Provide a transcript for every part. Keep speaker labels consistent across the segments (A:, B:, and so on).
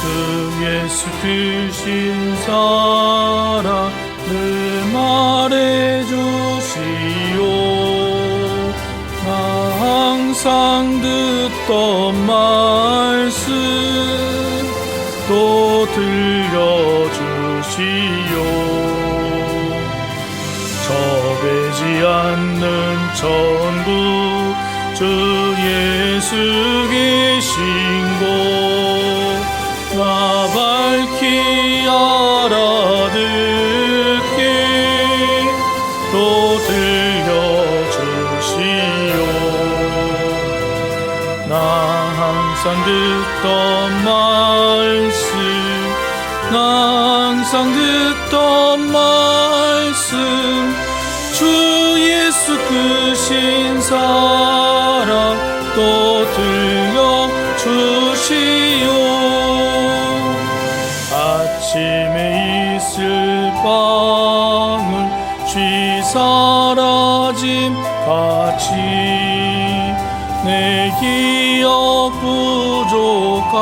A: 주 예수 크신 사랑 늘 말해 주시오. 나 항상 듣던 말씀 천국 주 예수 계신 곳나 밝히 알아듣게 또 들려주시오. 나 항상 듣던 사라짐 같이 내 기억 부족하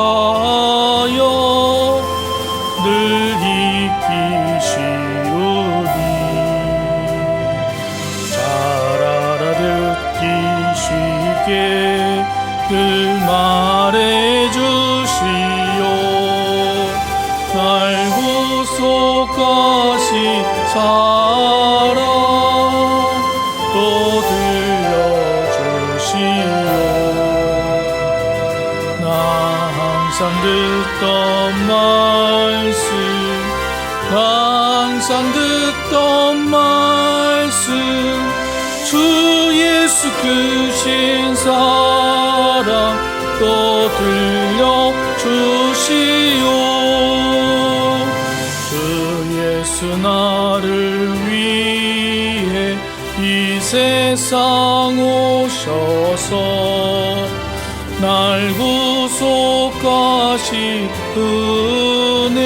A: 항상 듣던 말씀 나 항상 듣던 말씀. 주 예수 크신 사랑 또 들려주시오. 주 예수 나를 위해 이 세상 오셔서 날 구 속하신 은혜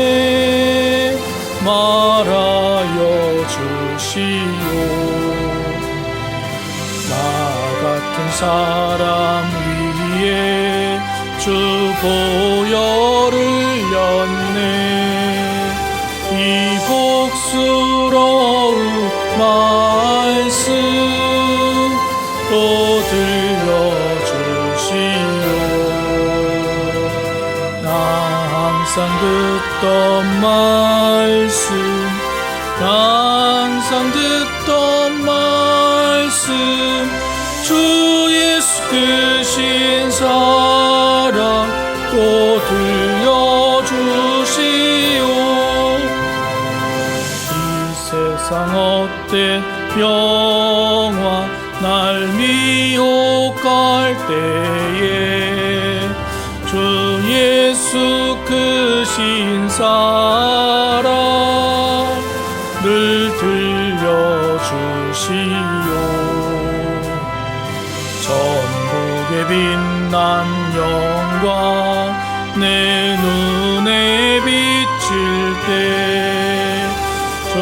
A: 말하여 주시오. 나 같은 사람 위에 주 보혈을 렸네. 이 복스러운 말 듣던 말씀 나 항상 듣던 말씀. 주 예수 크신 사랑 또 들려주시오. 이 세상 어때? 영화 날 미혹할 때 들려주시오. 전국에 빛난 영광 내 눈에 비칠 때 주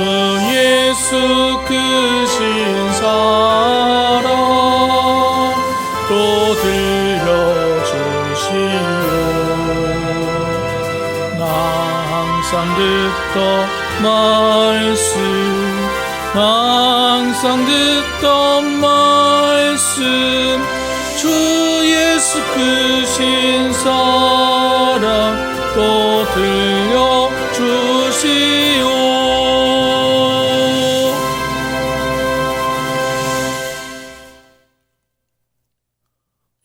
A: 예수 크신 사랑 또 들려주시오. 나 항상 듣던 말 주 예수 크신 사랑 또 들려 주시오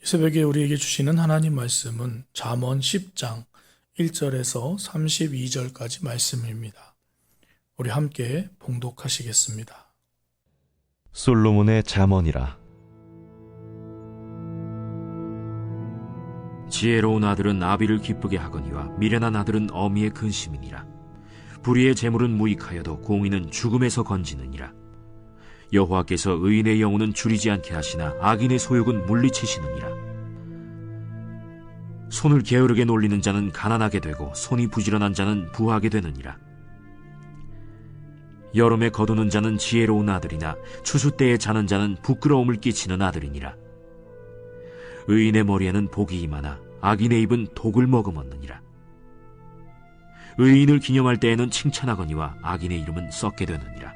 A: 이 새벽에 우리에게 주시는 하나님 말씀은 잠언 10장 1절에서 32절까지 말씀입니다. 우리 함께 봉독하시겠습니다.
B: 솔로몬의 잠언이라
C: 지혜로운 아들은 아비를 기쁘게 하거니와 미련한 아들은 어미의 근심이니라. 불의의 재물은 무익하여도 공의는 죽음에서 건지느니라. 여호와께서 의인의 영혼은 줄이지 않게 하시나 악인의 소욕은 물리치시느니라. 손을 게으르게 놀리는 자는 가난하게 되고 손이 부지런한 자는 부하게 되느니라. 여름에 거두는 자는 지혜로운 아들이나 추수 때에 자는 자는 부끄러움을 끼치는 아들이니라. 의인의 머리에는 복이 임하나 악인의 입은 독을 머금었느니라. 의인을 기념할 때에는 칭찬하거니와 악인의 이름은 썩게 되느니라.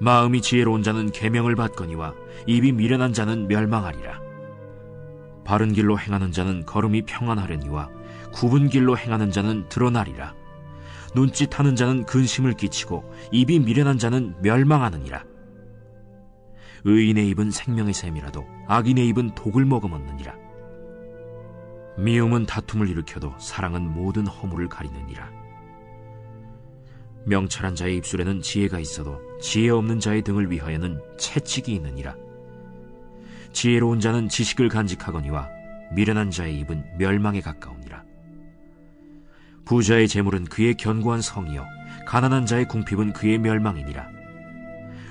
C: 마음이 지혜로운 자는 계명을 받거니와 입이 미련한 자는 멸망하리라. 바른 길로 행하는 자는 걸음이 평안하려니와 굽은 길로 행하는 자는 드러나리라. 눈짓하는 자는 근심을 끼치고 입이 미련한 자는 멸망하느니라. 의인의 입은 생명의 샘이라도 악인의 입은 독을 머금었느니라. 미움은 다툼을 일으켜도 사랑은 모든 허물을 가리느니라. 명철한 자의 입술에는 지혜가 있어도 지혜 없는 자의 등을 위하여는 채찍이 있느니라. 지혜로운 자는 지식을 간직하거니와 미련한 자의 입은 멸망에 가까우니라. 부자의 재물은 그의 견고한 성이요 가난한 자의 궁핍은 그의 멸망이니라.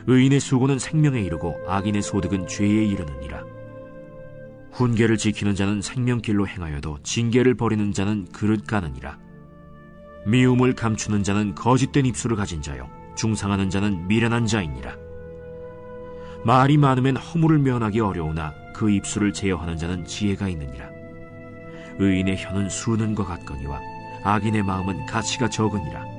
C: 의인의 수고는 생명에 이르고 악인의 소득은 죄에 이르느니라. 훈계를 지키는 자는 생명길로 행하여도 징계를 버리는 자는 그릇 가느니라. 미움을 감추는 자는 거짓된 입술을 가진 자요 중상하는 자는 미련한 자이니라. 말이 많으면 허물을 면하기 어려우나 그 입술을 제어하는 자는 지혜가 있느니라. 의인의 혀는 수는 것 같거니와 악인의 마음은 가치가 적으니라.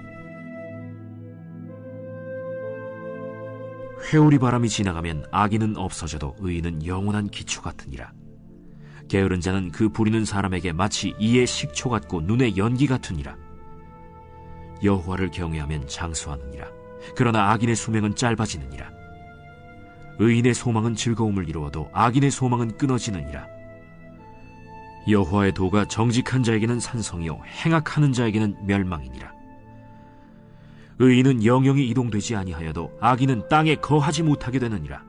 C: 회오리 바람이 지나가면 악인은 없어져도 의인은 영원한 기초 같으니라. 게으른 자는 그 부리는 사람에게 마치 이의 식초 같고 눈의 연기 같으니라. 여호와를 경외하면 장수하느니라. 그러나 악인의 수명은 짧아지느니라. 의인의 소망은 즐거움을 이루어도 악인의 소망은 끊어지느니라. 여호와의 도가 정직한 자에게는 산성이요 행악하는 자에게는 멸망이니라. 의인은 영영이 이동되지 아니하여도 악인은 땅에 거하지 못하게 되느니라.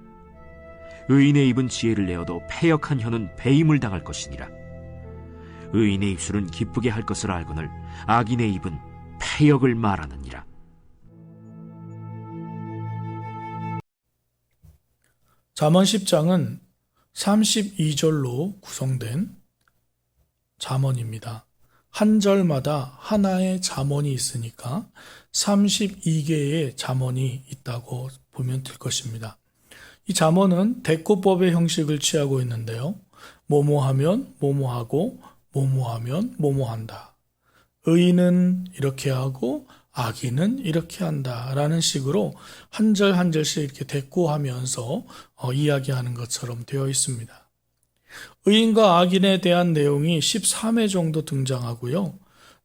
C: 의인의 입은 지혜를 내어도 패역한 혀는 배임을 당할 것이니라. 의인의 입술은 기쁘게 할 것을 알거늘 악인의 입은 패역을 말하느니라.
A: 잠언 10장은 32절로 구성된 잠언입니다. 한 절마다 하나의 잠언이 있으니까 32개의 잠언이 있다고 보면 될 것입니다. 이 잠언은 대꾸법의 형식을 취하고 있는데요. 뭐뭐하면 뭐뭐하고 뭐뭐하면 뭐뭐한다. 의인은 이렇게 하고 악인은 이렇게 한다라는 식으로 한 절 한 절씩 이렇게 대꾸하면서 어, 이야기하는 것처럼 되어 있습니다. 의인과 악인에 대한 내용이 13회 정도 등장하고요.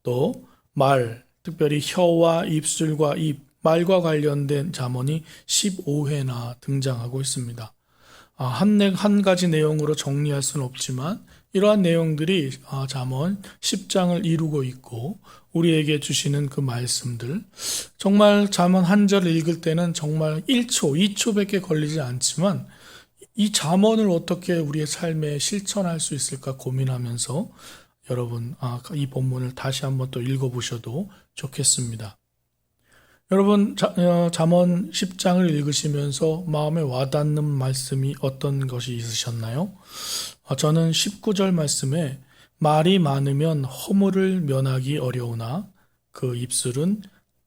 A: 또 말, 특별히 혀와 입술과 입, 말과 관련된 잠언이 15회나 등장하고 있습니다. 아, 한, 내- 한 가지 내용으로 정리할 수는 없지만 이러한 내용들이 아, 잠언 10장을 이루고 있고 우리에게 주시는 그 말씀들 정말 잠언 한 절을 읽을 때는 정말 1초, 2초밖에 걸리지 않지만 이 잠언을 어떻게 우리의 삶에 실천할 수 있을까 고민하면서 여러분 아, 이 본문을 다시 한번 또 읽어보셔도 좋겠습니다. 여러분 자, 어, 잠언 10장을 읽으시면서 마음에 와닿는 말씀이 어떤 것이 있으셨나요? 어, 저는 19절 말씀에 말이 많으면 허물을 면하기 어려우나 그 입술은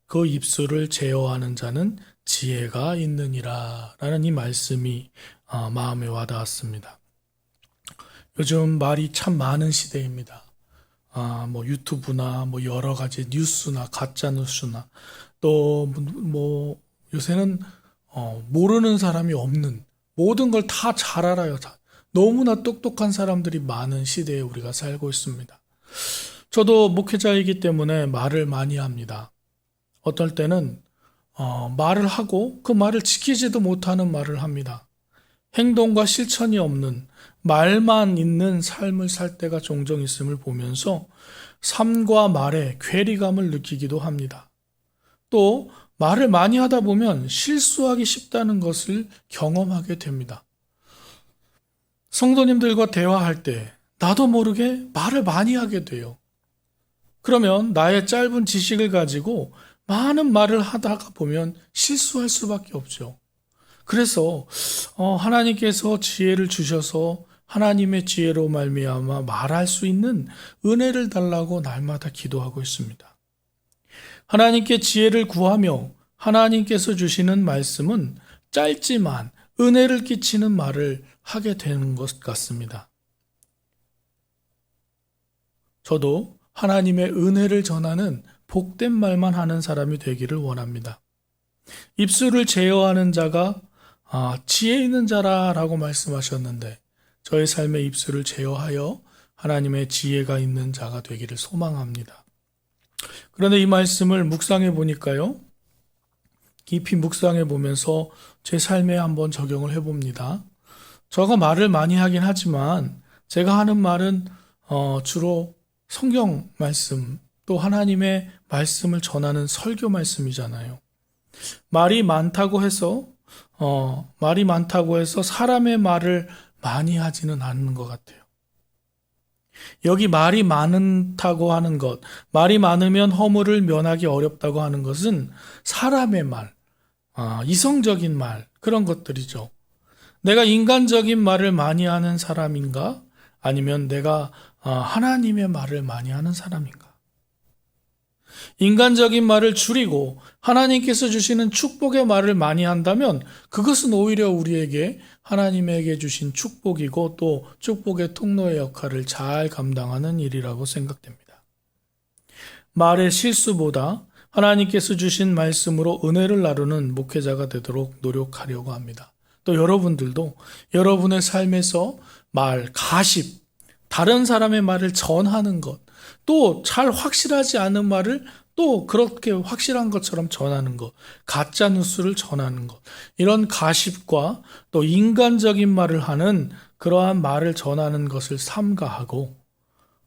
A: 그 입술을 제어하는 자는 지혜가 있느니라 라는 이 말씀이 아, 마음에 와닿았습니다. 요즘 말이 참 많은 시대입니다. 아, 뭐 유튜브나 뭐 여러 가지 뉴스나 가짜 뉴스나 또 뭐 요새는 어, 모르는 사람이 없는 모든 걸 다 잘 알아요. 다. 너무나 똑똑한 사람들이 많은 시대에 우리가 살고 있습니다. 저도 목회자이기 때문에 말을 많이 합니다. 어떨 때는 어, 말을 하고 그 말을 지키지도 못하는 말을 합니다. 행동과 실천이 없는 말만 있는 삶을 살 때가 종종 있음을 보면서 삶과 말에 괴리감을 느끼기도 합니다. 또 말을 많이 하다 보면 실수하기 쉽다는 것을 경험하게 됩니다. 성도님들과 대화할 때 나도 모르게 말을 많이 하게 돼요. 그러면 나의 짧은 지식을 가지고 많은 말을 하다가 보면 실수할 수밖에 없죠. 그래서 어, 하나님께서 지혜를 주셔서 하나님의 지혜로 말미암아 말할 수 있는 은혜를 달라고 날마다 기도하고 있습니다. 하나님께 지혜를 구하며 하나님께서 주시는 말씀은 짧지만 은혜를 끼치는 말을 하게 되는 것 같습니다. 저도 하나님의 은혜를 전하는 복된 말만 하는 사람이 되기를 원합니다. 입술을 제어하는 자가 아, 지혜 있는 자라라고 말씀하셨는데 저의 삶의 입술을 제어하여 하나님의 지혜가 있는 자가 되기를 소망합니다. 그런데 이 말씀을 묵상해 보니까요. 깊이 묵상해 보면서 제 삶에 한번 적용을 해 봅니다. 저가 말을 많이 하긴 하지만 제가 하는 말은 어, 주로 성경 말씀 또 하나님의 말씀을 전하는 설교 말씀이잖아요. 말이 많다고 해서 어, 말이 많다고 해서 사람의 말을 많이 하지는 않는 것 같아요. 여기 말이 많다고 하는 것, 말이 많으면 허물을 면하기 어렵다고 하는 것은 사람의 말, 아, 이성적인 말, 그런 것들이죠. 내가 인간적인 말을 많이 하는 사람인가? 아니면 내가 아, 하나님의 말을 많이 하는 사람인가? 인간적인 말을 줄이고 하나님께서 주시는 축복의 말을 많이 한다면 그것은 오히려 우리에게 하나님에게 주신 축복이고 또 축복의 통로의 역할을 잘 감당하는 일이라고 생각됩니다. 말의 실수보다 하나님께서 주신 말씀으로 은혜를 나누는 목회자가 되도록 노력하려고 합니다. 또 여러분들도 여러분의 삶에서 말, 가십, 다른 사람의 말을 전하는 것, 또 잘 확실하지 않은 말을 또 그렇게 확실한 것처럼 전하는 것, 가짜 뉴스를 전하는 것, 이런 가십과 또 인간적인 말을 하는 그러한 말을 전하는 것을 삼가하고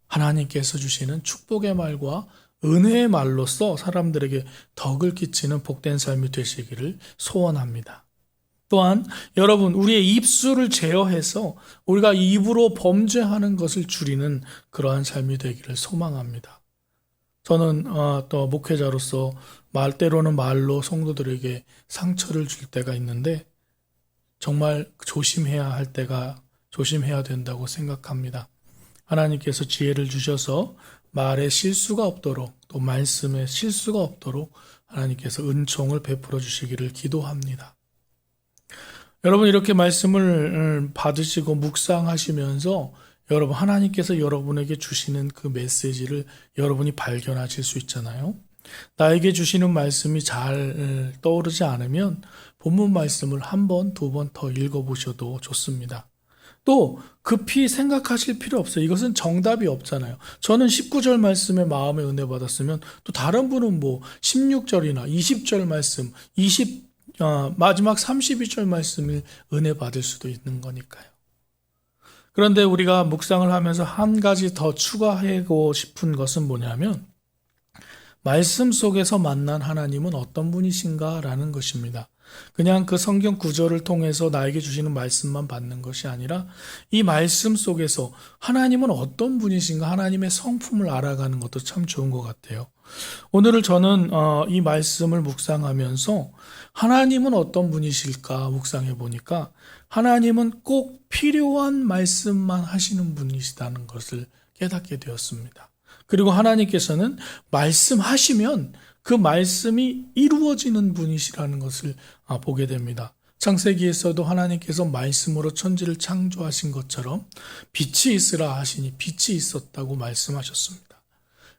A: 하나님께서 주시는 축복의 말과 은혜의 말로써 사람들에게 덕을 끼치는 복된 삶이 되시기를 소원합니다. 또한 여러분 우리의 입술을 제어해서 우리가 입으로 범죄하는 것을 줄이는 그러한 삶이 되기를 소망합니다. 저는 어, 또 목회자로서 말 때로는 말로 성도들에게 상처를 줄 때가 있는데 정말 조심해야 할 때가 조심해야 된다고 생각합니다. 하나님께서 지혜를 주셔서 말에 실수가 없도록 또 말씀에 실수가 없도록 하나님께서 은총을 베풀어 주시기를 기도합니다. 여러분 이렇게 말씀을 받으시고 묵상하시면서 여러분 하나님께서 여러분에게 주시는 그 메시지를 여러분이 발견하실 수 있잖아요. 나에게 주시는 말씀이 잘 떠오르지 않으면 본문 말씀을 한 번, 두 번 더 읽어보셔도 좋습니다. 또 급히 생각하실 필요 없어요. 이것은 정답이 없잖아요. 저는 19절 말씀에 마음의 은혜 받았으면 또 다른 분은 뭐 16절이나 20절 말씀, 20 어, 마지막 32절 말씀을 은혜 받을 수도 있는 거니까요. 그런데 우리가 묵상을 하면서 한 가지 더 추가하고 싶은 것은 뭐냐면 말씀 속에서 만난 하나님은 어떤 분이신가 라는 것입니다. 그냥 그 성경 구절을 통해서 나에게 주시는 말씀만 받는 것이 아니라 이 말씀 속에서 하나님은 어떤 분이신가 하나님의 성품을 알아가는 것도 참 좋은 것 같아요. 오늘을 저는 어, 이 말씀을 묵상하면서 하나님은 어떤 분이실까 묵상해 보니까 하나님은 꼭 필요한 말씀만 하시는 분이시다는 것을 깨닫게 되었습니다. 그리고 하나님께서는 말씀하시면 그 말씀이 이루어지는 분이시라는 것을 아, 보게 됩니다. 창세기에서도 하나님께서 말씀으로 천지를 창조하신 것처럼 빛이 있으라 하시니 빛이 있었다고 말씀하셨습니다.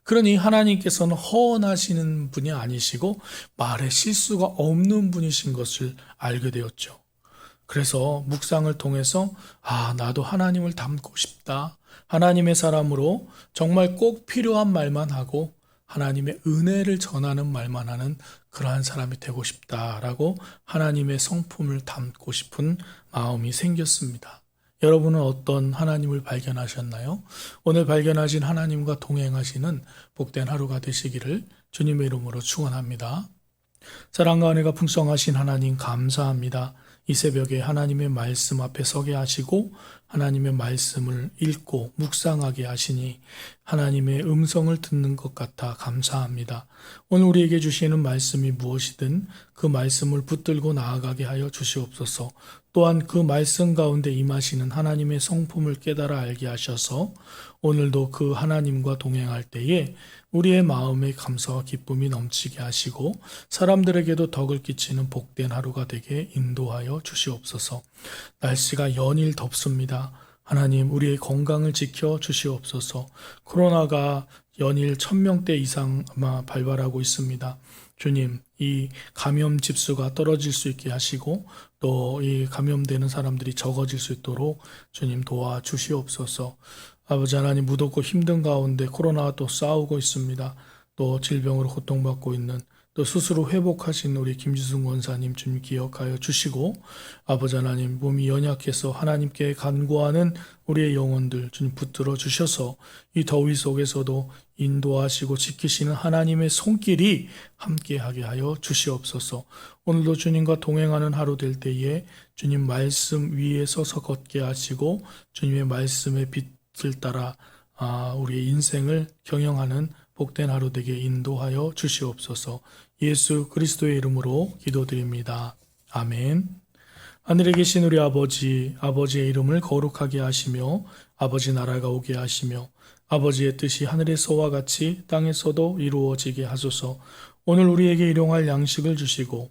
A: 그러니 하나님께서는 허언하시는 분이 아니시고 말에 실수가 없는 분이신 것을 알게 되었죠. 그래서 묵상을 통해서 아, 나도 하나님을 닮고 싶다. 하나님의 사람으로 정말 꼭 필요한 말만 하고 하나님의 은혜를 전하는 말만 하는 그러한 사람이 되고 싶다라고 하나님의 성품을 담고 싶은 마음이 생겼습니다. 여러분은 어떤 하나님을 발견하셨나요? 오늘 발견하신 하나님과 동행하시는 복된 하루가 되시기를 주님의 이름으로 축원합니다. 사랑과 은혜가 풍성하신 하나님 감사합니다. 이 새벽에 하나님의 말씀 앞에 서게 하시고 하나님의 말씀을 읽고 묵상하게 하시니 하나님의 음성을 듣는 것 같아 감사합니다. 오늘 우리에게 주시는 말씀이 무엇이든 그 말씀을 붙들고 나아가게 하여 주시옵소서. 또한 그 말씀 가운데 임하시는 하나님의 성품을 깨달아 알게 하셔서 오늘도 그 하나님과 동행할 때에 우리의 마음에 감사와 기쁨이 넘치게 하시고 사람들에게도 덕을 끼치는 복된 하루가 되게 인도하여 주시옵소서. 날씨가 연일 덥습니다. 하나님 우리의 건강을 지켜 주시옵소서. 코로나가 연일 천명대 이상 아마 발발하고 있습니다. 주님, 이 감염 집수가 떨어질 수 있게 하시고 또 이 감염되는 사람들이 적어질 수 있도록 주님 도와 주시옵소서. 아버지 하나님 무덥고 힘든 가운데 코로나와 또 싸우고 있습니다. 또 질병으로 고통받고 있는 또 스스로 회복하신 우리 김지승 원사님 주님 기억하여 주시고 아버지 하나님 몸이 연약해서 하나님께 간구하는 우리의 영혼들 주님 붙들어 주셔서 이 더위 속에서도 인도하시고 지키시는 하나님의 손길이 함께하게 하여 주시옵소서. 오늘도 주님과 동행하는 하루 될 때에 주님 말씀 위에 서서 걷게 하시고 주님의 말씀의 빛 을 따라 아, 우리의 인생을 경영하는 복된 하루 되게 인도하여 주시옵소서. 예수 그리스도의 이름으로 기도드립니다. 아멘. 하늘에 계신 우리 아버지, 아버지의 이름을 거룩하게 하시며 아버지 나라가 오게 하시며 아버지의 뜻이 하늘에서와 같이 땅에서도 이루어지게 하소서. 오늘 우리에게 일용할 양식을 주시고